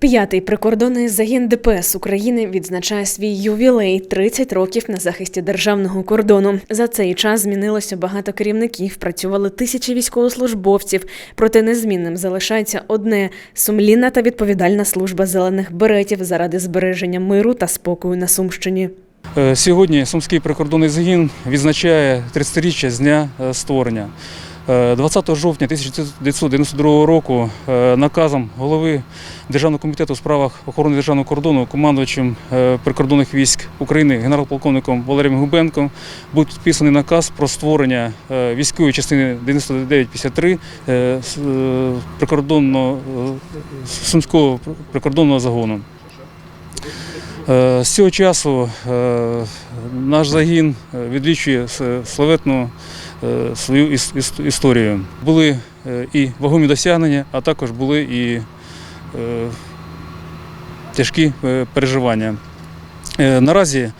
П'ятий прикордонний загін ДПС України відзначає свій ювілей 30 років на захисті державного кордону. За цей час змінилося багато керівників, працювали тисячі військовослужбовців. Проте незмінним залишається одне сумлінна та відповідальна служба зелених беретів заради збереження миру та спокою на Сумщині. Е, Сьогодні Сумський прикордонний загін відзначає 30-річчя з дня е, створення. Е, 20 жовтня 1992 року е, наказом голови Державного комітету у справах охорони державного кордону командувачем е, прикордонних військ України генерал-полковником Валерієм Губенком був підписаний наказ про створення е, військової частини 9953 е, е, прикордонного е, Сумського прикордонного загону. Е, З цього часу е, наш загін е, відлічує славетну е, свою іс- іс- історію. Були е, і вагомі досягнення, а також були і е, тяжкі е, переживання. Е, Наразі е,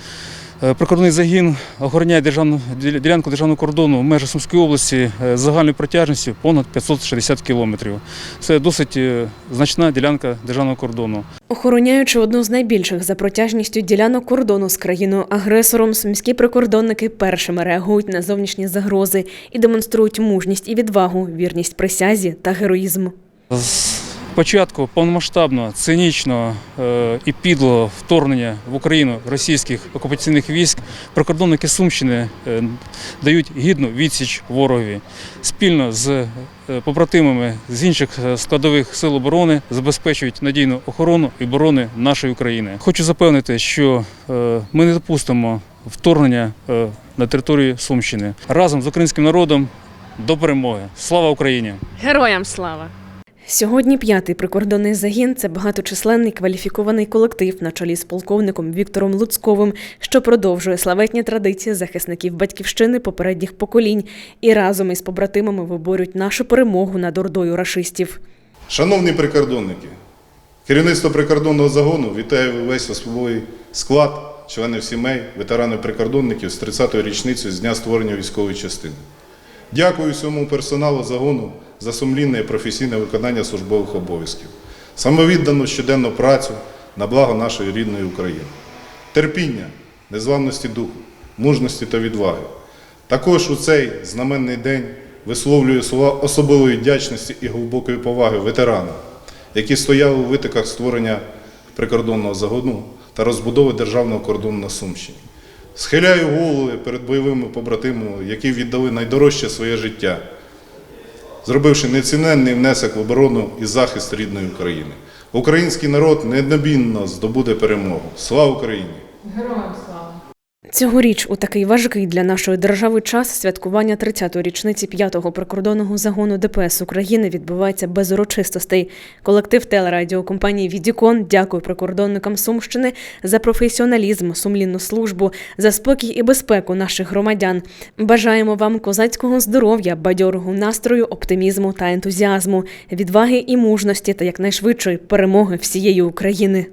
прикордонний загін охороняє державну, ділянку державного кордону в межах Сумської області е, з загальною протяжністю понад 560 кілометрів. Це досить е, значна ділянка державного кордону. Охороняючи одну з найбільших за протяжністю ділянок кордону з країною-агресором, сумські прикордонники першими реагують на зовнішні загрози і демонструють мужність і відвагу, вірність присязі та героїзм. Початку повномасштабного, цинічного е, і підлого вторгнення в Україну російських окупаційних військ прикордонники Сумщини е, дають гідну відсіч ворогові. Спільно з е, побратимами з інших складових сил оборони забезпечують надійну охорону і оборони нашої України. Хочу запевнити, що ми не допустимо вторгнення на територію Сумщини разом з українським народом до перемоги. Слава Україні! Героям слава! Сьогодні п'ятий прикордонний загін це багаточисленний кваліфікований колектив на чолі з полковником Віктором Луцьковим, що продовжує славетні традиції захисників батьківщини попередніх поколінь і разом із побратимами виборють нашу перемогу над ордою рашистів. Шановні прикордонники, керівництво прикордонного загону вітає весь особовий склад, членів сімей, ветеранів прикордонників з 30-ї річницею з дня створення військової частини. Дякую всьому персоналу загону за сумлінне і професійне виконання службових обов'язків, самовіддану щоденну працю на благо нашої рідної України, терпіння, незламності духу, мужності та відваги. Також у цей знаменний день висловлюю слова особливої вдячності і глибокої поваги ветеранам, які стояли у витоках створення прикордонного загону та розбудови державного кордону на Сумщині. Схиляю голови перед бойовими побратимами, які віддали найдорожче своє життя, зробивши неціненний внесок в оборону і захист рідної України. Український народ неодмінно здобуде перемогу. Слава Україні! Цьогоріч у такий важкий для нашої держави час святкування 30-ї річниці п'ятого прикордонного загону ДПС України відбувається без урочистостей. Колектив телерадіокомпанії Відікон дякує прикордонникам Сумщини за професіоналізм, сумлінну службу, за спокій і безпеку наших громадян. Бажаємо вам козацького здоров'я, бадьорого настрою, оптимізму та ентузіазму, відваги і мужності та якнайшвидшої перемоги всієї України.